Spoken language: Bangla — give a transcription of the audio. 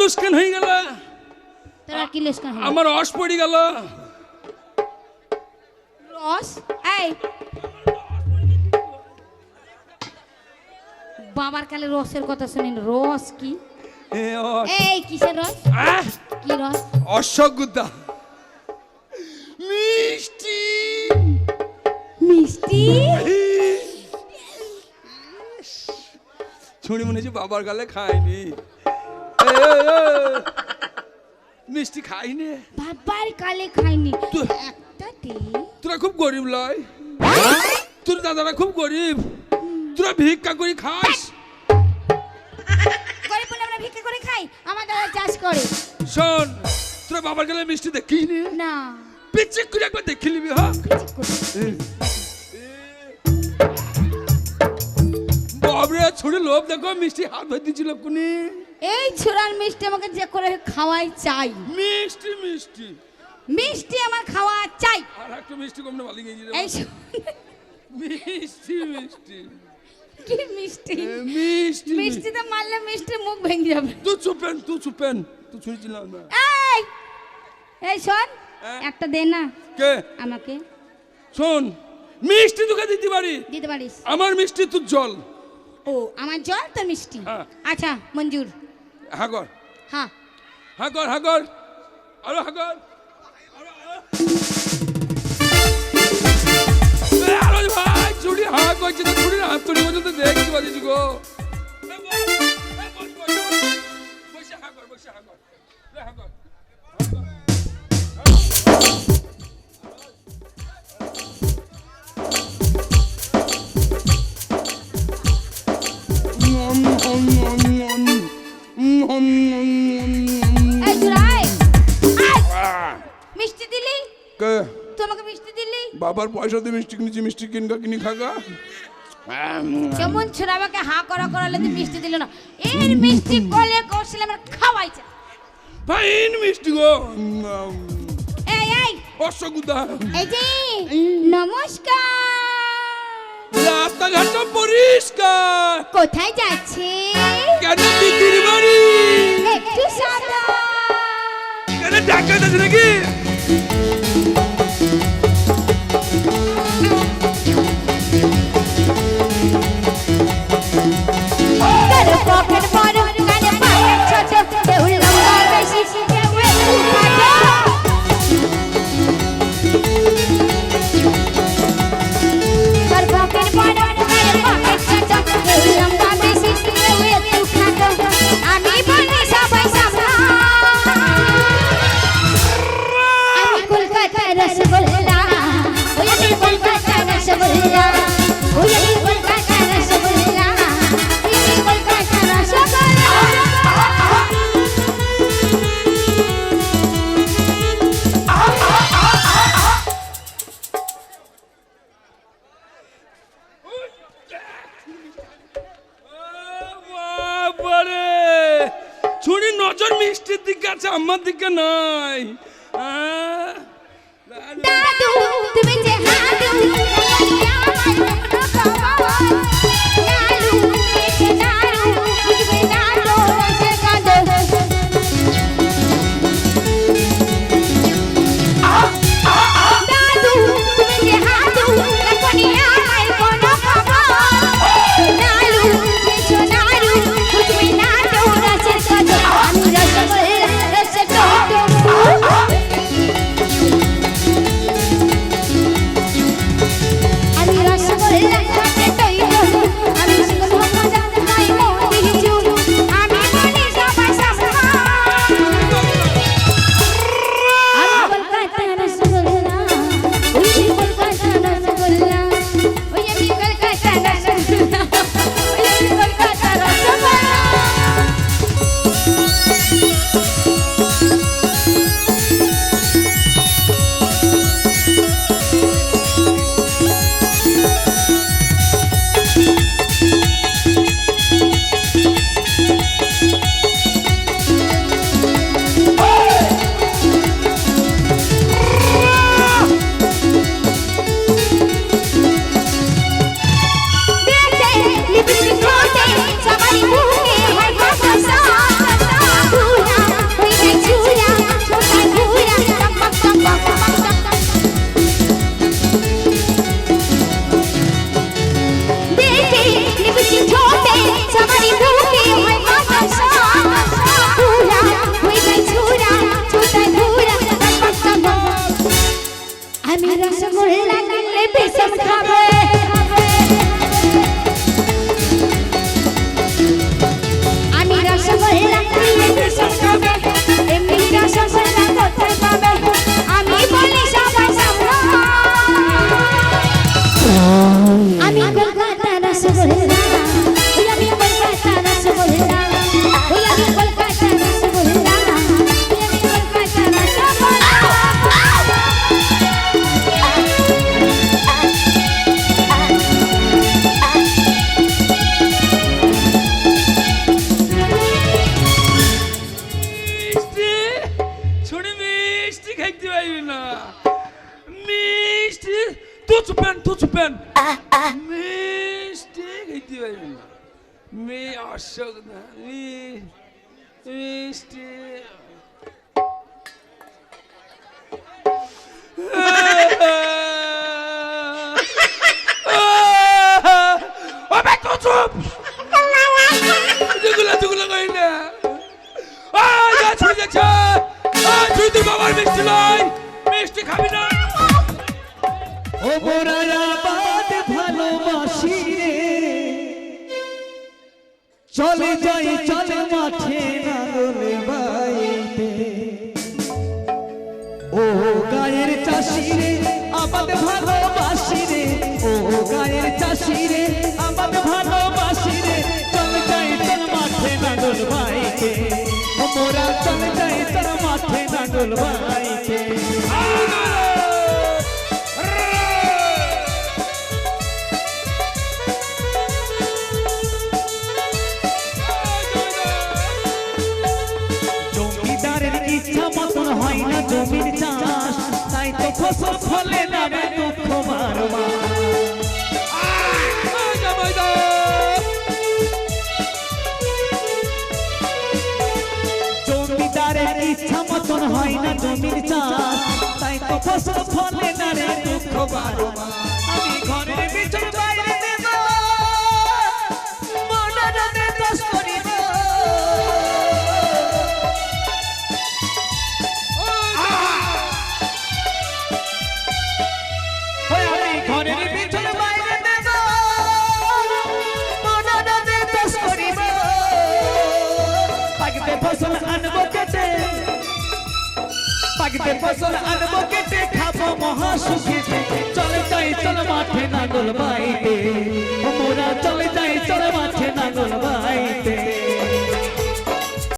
লুস্কান হয়ে গেল। তোরা কি আমার অস পড়ে গেল। রস? এই। বাবার কালে রসের কথা শুনিন। রস কি? এই কিসের রস? কি রস? অশ্বগুদ্দা মিষ্টি। মিষ্টি? ছুঁড়ি মনে হচ্ছে বাবার গালে এ, এ, মিষ্টি খাইনি। বাবার কালে খাইনি। একটা তোরা খুব গরিব লয়। তোর দাদারা খুব গরিব। তোরা ভিক্ষা করে খাস। গরিব বলে আমরা ভিক্ষা করে খাই আমার দাদা চাষ করে। শোন তোরা বাবার গালে মিষ্টি দেখিনি না। পিচ্ছে করে একবার দেখে নিবি হ্যাঁ? ছুড়ে লোভ দেখো মিষ্টি হাত ধরে দিয়েছিল কোনি এই ছোড়ার মিষ্টি আমাকে যে করে খাওয়াই চাই। মিষ্টি মিষ্টি। মিষ্টি আমার খাওয়া চাই। আর একটু মিষ্টি কম না ভালো গিয়ে এই মিষ্টি মিষ্টি। কি মিষ্টি? মিষ্টি। মিষ্টি মিষ্টিতে মারলে মিষ্টি মুখ ভেঙে যাবে। তুই চুপেন তুই চুপেন। তুই ছুঁড়েছিলাম না। এই! এই শোন? একটা দে না। কে? আমাকে। শোন মিষ্টি তোকে দিতে পারি। দিতে পারিস। আমার মিষ্টি তোর জল। ও আমার জল তো মিষ্টি হ্যাঁ। আচ্ছা মঞ্জুর হাগর হ্যাঁ হাগর হাগর আরও হাগর আরও, আরও। এ, আরও ভাই চুড়ি হা করছে তো চুড়ির হাত তুলি পর্যন্ত দেখছি বাজেছি গো এ, বস, এ, বস, বস, বস। বসে হাগর, বসে হাগর। এ, হাগর। এই জুরাই মিষ্টি দিলি? কে? তোমাকে মিষ্টি দিলি? বাবার পয়সা দিয়ে মিষ্টি কিনেছি মিষ্টি কিনগা কিনি খাগা কেমন ছোড়া আমাকে হা করা করালে তুই মিষ্টি দিল না? এর মিষ্টি কলে কৌশলে আমার খাওয়াই চা ফাইন মিষ্টি গো। এই এই। অশ্বগুদা। এই যে নমস্কার। রাস্তাঘাটটা পরিষ্কার। কোথায় যাচ্ছে? কেন দিদির বাড়ি? একটু সাদা। কেন ঢাকা আছে নাকি? রসগোল্লা ওই আমি কলকাতার রসগোল্লা ওই আমি কলকাতার রসগোল্লা কলকাতার রসগোল্লা ছুরি আমার দিকে নাই। দাদু তুমি যে হাদু তো চুপেন তো চুপেন মিষ্টি খাইতে পারবি না মি অশোক না মিষ্টি মোরাবাদ ভালোবাসি রে। চলে যাই, চলে মাঠে নাগলে বাইতে ও গায়ের চাষি রে আমাদ ভালোবাসি রে। ও গায়ের চাষি রে আমাদ ভালোবাসি রে। চলে যাই মাঠে বাইতে মোরা চলে যাই মাঠে তো ফলে নামে দুঃখ মারবা। ইচ্ছা মতন হয় না জমির চাষ। তাই তো ফসল ফলে না রে দুঃখ বারবার আমি ঘরের ফসল আনব কেটে। পাখিতে ফসল আনব কেটে, খাব মহা সুখীতে চলে যাই, চল মাঠে নাঙ্গল বাইতে। মোরা চলে যাই, চল মাঠে বাইতে।